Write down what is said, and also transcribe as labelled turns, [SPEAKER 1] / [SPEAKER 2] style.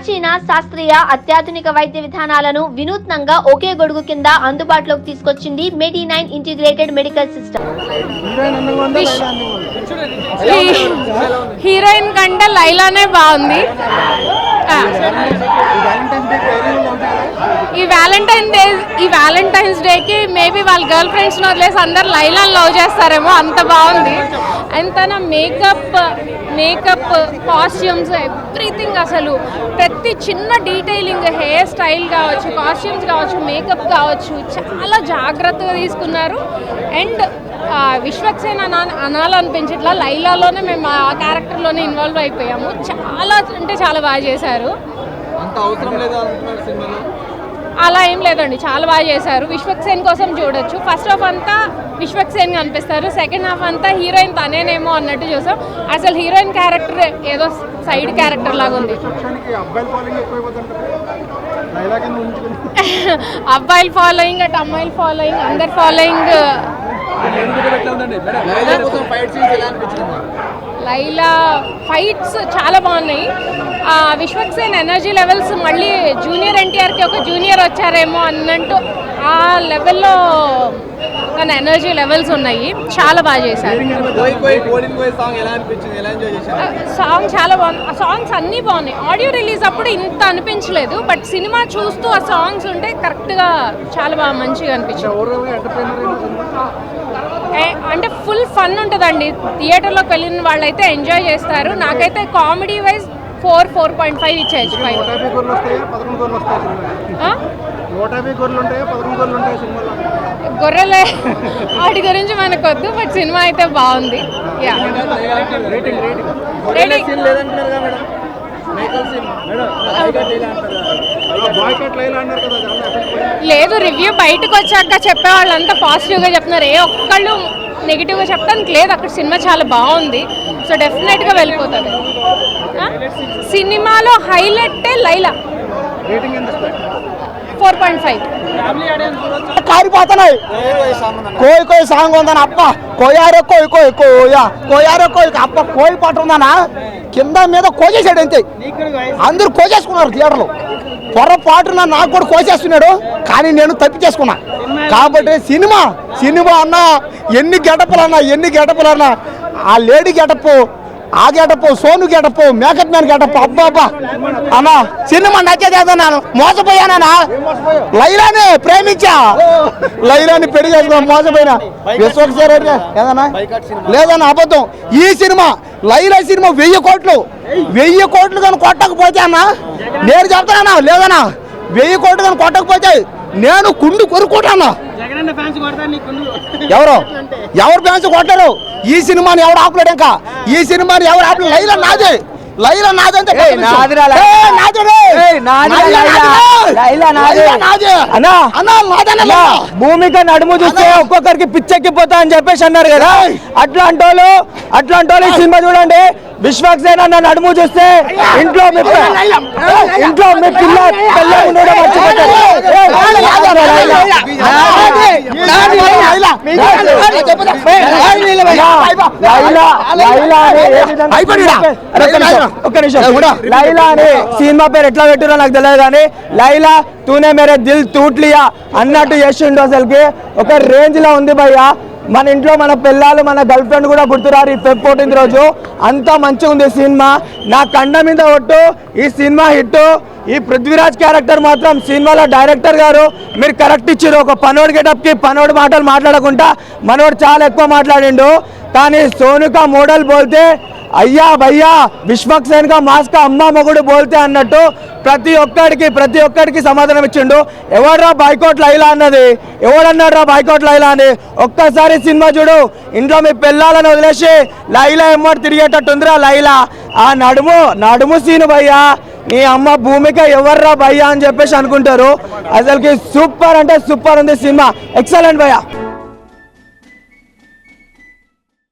[SPEAKER 1] ప్రాచీన శాస్త్రీయ అత్యాధునిక వైద్య విధానాలను వినూత్నంగా ఒకే గొడుగు కింద అందుబాటులోకి తీసుకొచ్చింది medi nine integrated medical system.
[SPEAKER 2] Heroine
[SPEAKER 3] కంటే లైలానే బాగుంది ఆ,
[SPEAKER 2] ఈ వ్యాలంటైన్స్ డే
[SPEAKER 3] ఈ వ్యాలంటైన్ డే ఈ వ్యాలంటైన్స్ డేకి మేబీ వాళ్ళ గర్ల్ ఫ్రెండ్స్ని వదిలేసి అందరు లైలాన్ లవ్ చేస్తారేమో అంత బాగుంది. అండ్ తన మేకప్ మేకప్ కాస్ట్యూమ్స్ ఎవ్రీథింగ్ అసలు. ప్రతి చిన్న డీటెయిలింగ్ హెయిర్ స్టైల్ కావచ్చు కాస్ట్యూమ్స్ కావచ్చు మేకప్ కావచ్చు చాలా జాగ్రత్తగా తీసుకున్నారు. అండ్ విశ్వక్సేన్ అనా అనాలనిపించట్లా లైలాలోనే మేము ఆ క్యారెక్టర్లోనే ఇన్వాల్వ్ అయిపోయాము. చాలా అంటే చాలా బాగా చేశారు.
[SPEAKER 2] అంత అవసరం లేదా సినిమాలో?
[SPEAKER 3] అలా ఏం లేదండి చాలా బాగా చేశారు. విశ్వక్సేన్ కోసం చూడొచ్చు. ఫస్ట్ హాఫ్ అంతా విశ్వక్సేన్ కనిపిస్తారు. సెకండ్ హాఫ్ అంతా హీరోయిన్ తనేనేమో అన్నట్టు చూసాం. అసలు హీరోయిన్ క్యారెక్టర్ ఏదో సైడ్ క్యారెక్టర్ లాగా ఉంది.
[SPEAKER 2] అబ్బాయిల ఫాలోయింగ్
[SPEAKER 3] అటు అమ్మాయిల ఫాలోయింగ్ అందరి ఫాలోయింగ్ ఇలా ఫైట్స్ చాలా బాగున్నాయి. ఆ, విశ్వక్సేన్ ఎనర్జీ లెవెల్స్ మళ్ళీ జూనియర్ ఎన్టీఆర్కి ఒక జూనియర్ వచ్చారేమో అన్నట్టు ఆ లెవెల్లో తన ఎనర్జీ లెవెల్స్ ఉన్నాయి. చాలా బాగా చేశారు.
[SPEAKER 2] సాంగ్ ఎలా అనిపించింది? ఎలా ఎంజాయ్ చేశారు?
[SPEAKER 3] సాంగ్ చాలా బాగుంది. ఆ సాంగ్స్ అన్నీ బాగున్నాయి. ఆడియో రిలీజ్ అప్పుడు ఇంత అనిపించలేదు బట్ సినిమా చూస్తూ ఆ సాంగ్స్ ఉంటే కరెక్ట్గా చాలా బాగా మంచిగా అనిపించింది. అంటే ఫుల్ ఫన్ ఉంటుందండి. థియేటర్లోకి వెళ్ళిన వాళ్ళైతే ఎంజాయ్ చేస్తారు. నాకైతే comedy wise four four point five ఇచ్చేయచ్చు five. గొర్రెలే వాటి గురించి మనకు వద్దు బట్ సినిమా అయితే బాగుంది. యా లేదు రివ్యూ బయటకు వచ్చాక చెప్పే వాళ్ళంతా పాజిటివ్గా చెప్తున్నారు. ఏ ఒక్కళ్ళు నెగిటివ్గా చెప్పడానికి లేదు అక్కడ సినిమా చాలా బాగుంది. సో డెఫినెట్గా వెళ్ళిపోతుంది? సినిమాలో హైలైటే లైలా.
[SPEAKER 2] రేటింగ్ ఎంత ఇస్తారు
[SPEAKER 3] ఫోర్ పాయింట్ ఫైవ్
[SPEAKER 4] కారిపోతున్నాయి. కోయి కోయి సాంగ్ ఉందని అప్ప. కోయారో కోయి కోయి కోయా. కోయారో కోయి అప్ప కోయి పాట ఉందనా కింద మీద కోసేసాడు అంతే. అందరూ కోసేసుకున్నారు థియేటర్లు పొరపాటున నాకు కూడా కోసేస్తున్నాడు కానీ నేను తప్పించేసుకున్నా. కాబట్టి సినిమా సినిమా అన్నా ఎన్ని గెటపులన్నా ఎన్ని గెటపులన్నా ఆ లేడీ గెటప్పు ఆ getup Sonu getup makeup man getup అబ్బా అన్నా సినిమా నచ్చేదేదన్నాను మోసపోయానా లైలాని ప్రేమించా. లైలాని పెళ్ళి చేసుకున్నా మోసపోయినా. విశ్వక్సేన్ ఏదన్నా? లేదన్న అబద్ధం. ఈ సినిమా లైలా సినిమా వెయ్యి కోట్లు. వెయ్యి కోట్లు కానీ కొట్టకపోతే అన్నా నేను చెప్తానన్నా లేదన్నా. వెయ్యి కోట్లు కానీ కొట్టకపోతే నేను కుండు కొరుకుంటానా ఎవరు? ఎవరు ఫ్యాన్స్ కొట్టారు? ఈ సినిమాని ఎవరు ఆపలేడు ఇంకా? ఈ సినిమాని ఎవరు ఆపలేదు లైలా నాదే. లైలా నాదంటే
[SPEAKER 5] భూమిక నడుము చూస్తే. ఒక్కొక్కరికి పిచ్చెక్కిపోతా అని చెప్పేసి అన్నారు కదా. అట్లాంటి వాళ్ళు అట్లాంటి వాళ్ళు ఈ సినిమా చూడండి. విశ్వక్సేన్ అన్న నడుము చూస్తే ఇంట్లో ఇంట్లో మీ పిల్ల పిల్ల ఉండడం లైలా. అని సినిమా పేరు ఎట్లా పెట్టిరో నాకు తెలియదు కానీ లైలా తూనే మేరే దిల్ టూట్ లియా అన్నట్టు చేసిండు అసలుకి ఒక రేంజ్లో ఉంది భయ్య మన ఇంట్లో మన పిల్లలు మన గర్ల్ ఫ్రెండ్ కూడా గుర్తురారు ఈ ఫోర్టీన్త్ రోజు. అంతా మంచిగా ఉంది సినిమా. నా కండ మీద ఒట్టు ఈ సినిమా హిట్. ఈ పృథ్వీరాజ్ క్యారెక్టర్ మాత్రం సినిమాలో డైరెక్టర్ గారు. మీరు కరెక్ట్ ఇచ్చారు ఒక పనోడు గెటప్కి పనోడు మాటలు మాట్లాడకుండా మనోడు చాలా ఎక్కువ మాట్లాడిండు. కానీ సోనుక మోడల్ బోల్తే అయ్యా భయ్యా విశ్వక్ సేన్గా అమ్మ మొగుడు బోల్తే అన్నట్టు ప్రతి ఒక్కడికి ప్రతి ఒక్కడికి సమాధానం ఇచ్చిండు. ఎవడరా బాయ్కోట్ లైలా అన్నది? ఎవడన్నాడ్రా బాయ్కోట్ లైలా అని? ఒక్కసారి సినిమా చూడు. ఇంట్లో మీ పిల్లలను వదిలేసి లైలా ఎమ్మటి తిరిగేటట్టుందిరా లైలా. ఆ నడుము నడుము సీను భయ్యా. నీ అమ్మ భూమిక ఎవర్రా భయ్యా అని చెప్పేసి అనుకుంటారు. అసలుకి సూపర్ అంటే సూపర్ ఉంది సినిమా. ఎక్సలెంట్ భయ్యా.